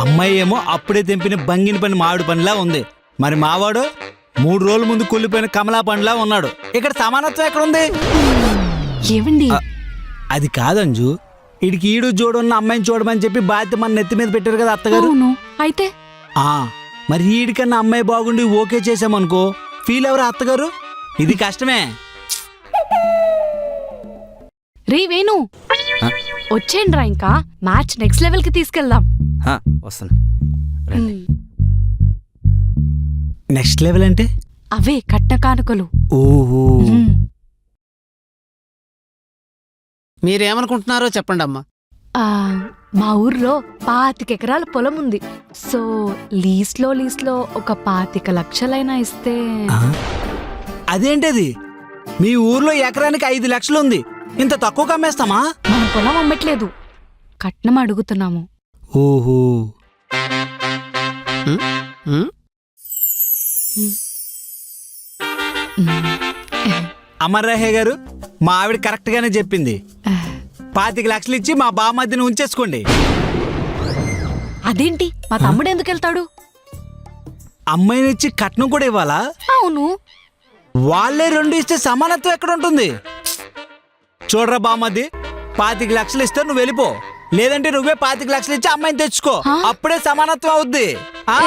అమ్మాయి ఏమో అప్పుడే తెంపిన బంగిన పని మామిడి పనిలా ఉంది. మరి మావాడు మూడు రోజుల ముందు కుళ్ళిపోయిన కమలా పండులా ఉన్నాడు. ఇక్కడ సమానత్వం ఎక్కడ ఉంది ఏమండి అది కాదంజు ఇడికి ఈడు చూడున్న అమ్మాయిని చూడమని చెప్పి బాధ్యత మన నెత్తి మీద పెట్టారు కదా అత్తగారు? అయితే? ఆ మరి ఈడికన్నా అమ్మాయి బాగుండి ఓకే చేసామనుకో ఫీల్ ఎవరు అత్తగారు? ఇది కష్టమే. రే వేణు. వచ్చేయండిరా ఇంకా. మ్యాచ్ నెక్స్ట్ లెవెల్కి తీసుకెళ్దాం. రండి. నెక్స్ట్ లెవెల్ అంటే? అవే కట్న కానుకలు. ఓహో. మీరేమనుకుంటున్నారో చెప్పండి అమ్మా. ఆ, మా ఊర్లో పాతిక ఎకరాల పొలం ఉంది. సో లీజ్లో లీజ్లో ఒక పాతిక లక్షలైనా ఇస్తే ఆ? అదేంటది? మీ ఊర్లో ఎకరానికి ఐదు లక్షలు ఉంది. ఇంత తక్కువ అమ్మేస్తామా మన పొలం అమ్మట్లేదు. కట్నం అడుగుతున్నాము. ఓహో. అమర్రాహే గారు మా ఆవిడ కరెక్ట్ గానే చెప్పింది. పాతిక లక్షలు ఇచ్చి మా బామద్దిని ఉంచేసుకోండి. అదేంటి? మా తమ్ముడు ఎందుకు వెళ్తాడు? అమ్మాయిని ఇచ్చి కట్నం కూడా ఇవ్వాలా? అవును. వాళ్ళే రెండు ఇస్తే సమానత్వం ఎక్కడ ఉంటుంది? చూడరా బామద్ది పాతిక లక్షలు ఇస్తే నువ్వు వెళ్ళిపో. లేదంటే నువ్వే పాతిక లక్షలు ఇచ్చి అమ్మాయిని తెచ్చుకో? అప్పుడే సమానత్వం అవుద్ది. ఆ.